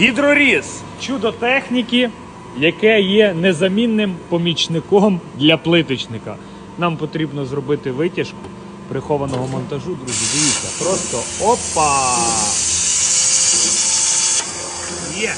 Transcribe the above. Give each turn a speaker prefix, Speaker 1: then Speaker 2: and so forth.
Speaker 1: Гідроріз. Чудо техніки, яке є незамінним помічником для плиточника. Нам потрібно зробити витяжку прихованого монтажу, друзі. Дивіться, просто опа! Є!